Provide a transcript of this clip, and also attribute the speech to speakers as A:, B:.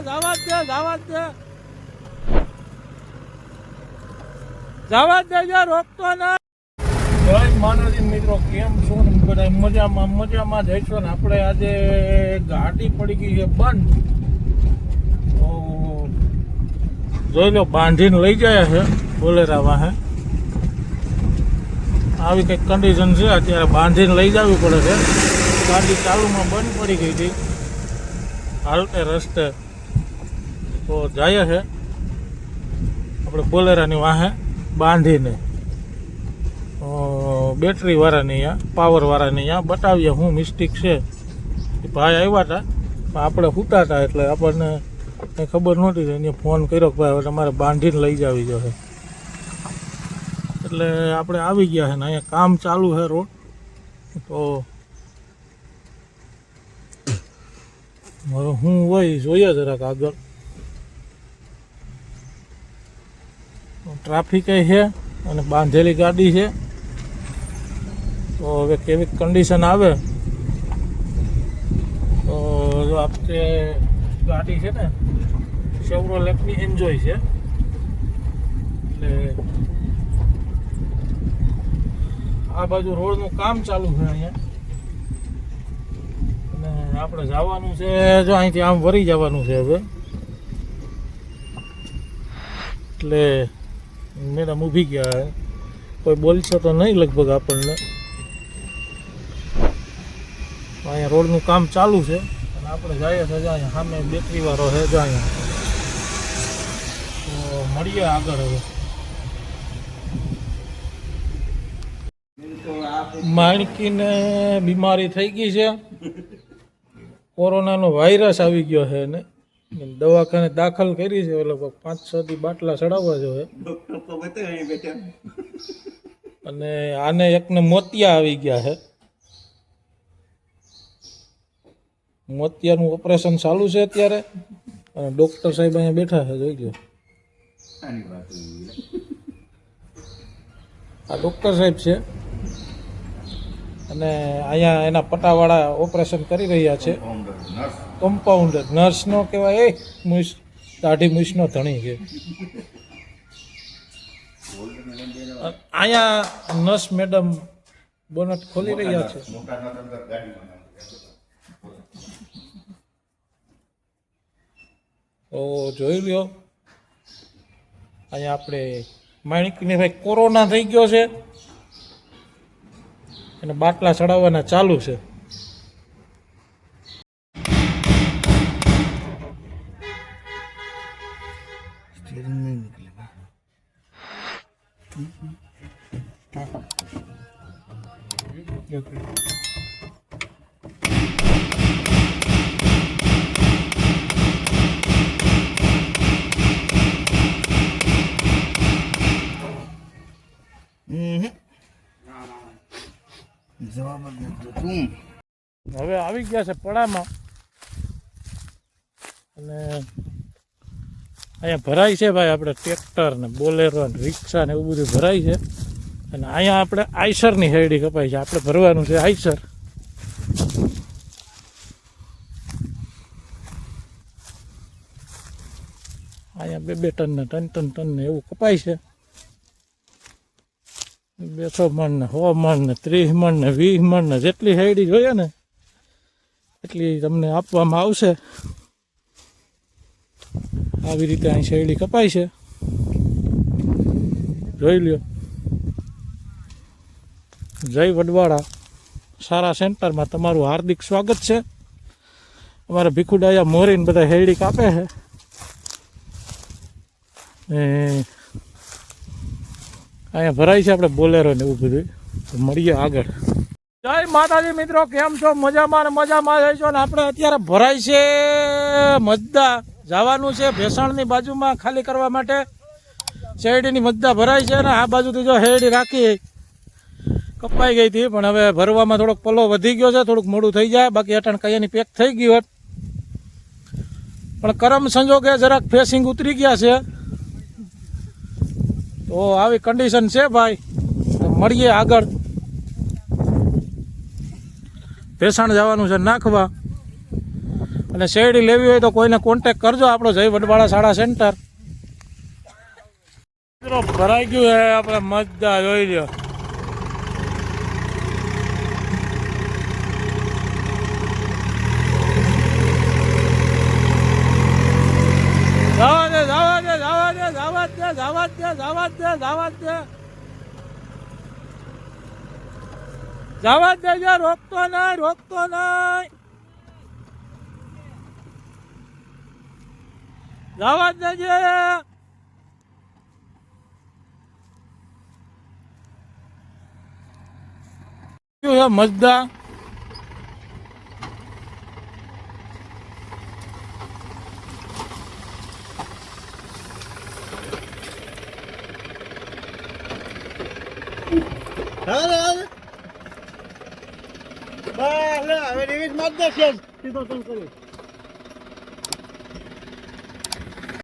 A: દે, જવા દે. ને. આપણે આજે ગાડી પડી ગઈ છે બંધ. જોઈ લો, બાંધીને લઈ જાય છે બોલેરા વાહે આવી કંઈક કન્ડિશન છે, અત્યારે બાંધીને લઈ જવી પડે છે. ગાડી ચાલુમાં બંધ પડી ગઈ હતી. હાલતે રસ્તે તો જાય છે. આપણે બોલેરાની વાહે બાંધીને બેટરીવાળાની બેટરી અહીંયા પાવરવાળાની અહીંયા બતાવીએ શું મિસ્ટેક છે. એ ભાઈ આવ્યા હતા, પણ આપણે સૂતા હતા એટલે આપણને કંઈ ખબર નહોતી એને ફોન કર્યો કે ભાઈ હવે તમારે બાંધીને લઈ જવી જોઈએ એટલે આપણે આવી ગયા છે ને અહીંયા કામ ચાલુ છે રોડ. તો હવે હું હોય, જોઈએ જરાક આગળ. ટ્રાફિક છે અને બાંધેલી ગાડી છે. તો હવે કેવી કન્ડિશન આવે? તો આપણે ગાડી છે ને સેવરોલેટની એન્જોય છે. એટલે આ બાજુ રોડનું કામ ચાલુ છે અહીંયા. અને આપણે જવાનું છે, જો અહીંથી આમ વરી જવાનું છે હવે. એટલે મેડમ ઊભી ગયા હે. કોઈ બોલશે તો નહીં લગભગ આપણને. અહીંયા રોડનું કામ ચાલુ છે. અને આપણે જઈએ જો અહીંયા સામે બેટરી વાળો છે જો અહીંયા. તો મળીએ આગળ હવે. માણકીને બીમારી થઈ ગઈ છે. કોરોનાનો વાયરસ આવી ગયો છે એને દવાખાને દાખલ કરી છે લગભગ પાંચ છ દી બાટલા ચડાવવા જોઈએ અને આને એકને મોતિયા આવી ગયા છે મોતિયાનું ઓપરેશન ચાલુ છે અત્યારે અને ડોક્ટર સાહેબ અહીંયા બેઠા છે જોઈ લો આ ડોક્ટર સાહેબ છે. અને અહીંયા એના પટાવાળા ઓપરેશન કરી રહ્યા છે. કમ્પાઉન્ડર નર્સનો કહેવાય, એ મુસ દાઢી મુશનો ધણી છે. અહીંયા નર્સ મેડમ બોનટ ખોલી રહ્યા છે. તો જોઈ લ્યો, અહીંયા આપણે માણિકને ભાઈ કોરોના થઈ ગયો છે. અને બાટલા ચડાવવાના ચાલુ છે
B: Mm-hmm. જવાબ જ નથી.
A: હવે આવી ગયા છે પડામાં. અને અહીંયા ભરાય છે ભાઈ આપણે ટ્રેક્ટર ને બોલેરો ને રિક્ષા ને એવું બધું ભરાય છે. અને અહીંયા આપણે આઈસરની હેડી કપાય છે. આપણે ભરવાનું છે આઈસર. અહીંયા બે બે ટન ને ટન ટન ટન ને એવું કપાય છે. બેસો મણ ને સો મણ ને ત્રીસ મણ ને વીસ મણ ને જેટલી હેડી જોઈએ ને, એટલી તમને આપવામાં આવશે. આવી રીતે અહીં શેરડી કપાય છે. જોઈ લ્યો. જય વડવાળા. સારા સેન્ટરમાં તમારું હાર્દિક સ્વાગત છે. અમારા ભીખુડાયા મોરીને બધા હેરડી કાપે છે. અહીંયા ભરાય છે આપણે બોલેરો ને એવું બધું. મળીએ આગળ. જય માતાજી મિત્રો, કેમ છો? મજામાં ને મજામાં જઈશો ને? આપણે અત્યારે ભરાય છે મજદા જવાનું છે ભેસાણની બાજુમાં ખાલી કરવા માટે. શેરડીની મજદા ભરાય છે ને આ બાજુથી જો શેરડી રાખી કપાઈ ગઈ હતી, પણ હવે ભરવામાં થોડોક પલો વધી ગયો છે, થોડુંક મોડું થઈ જાય. બાકી અટણ કયાની પેક થઈ ગયું હોત. પણ કરમ સંજોગે જરાક ફેસિંગ ઉતરી ગયા છે. તો આવી કન્ડિશન છે ભાઈ. મળીએ આગળ. ભેસાણ જવાનું છે નાખવા. અને શેરડી લેવી હોય તો કોઈને કોન્ટેક કરજો. આપણો જય વડવાળા શાળા સેન્ટર ભરાઈ ગયું હે, આપણે મજા જોઈ લ્યો જવા દે જવા દે જવા દે જવા જવા દે જવા રોકતો નહીં રોકતો નહીં. જવા દેજે મજદા?
C: હવે રિવિઝ માર દે છે સીધો કરી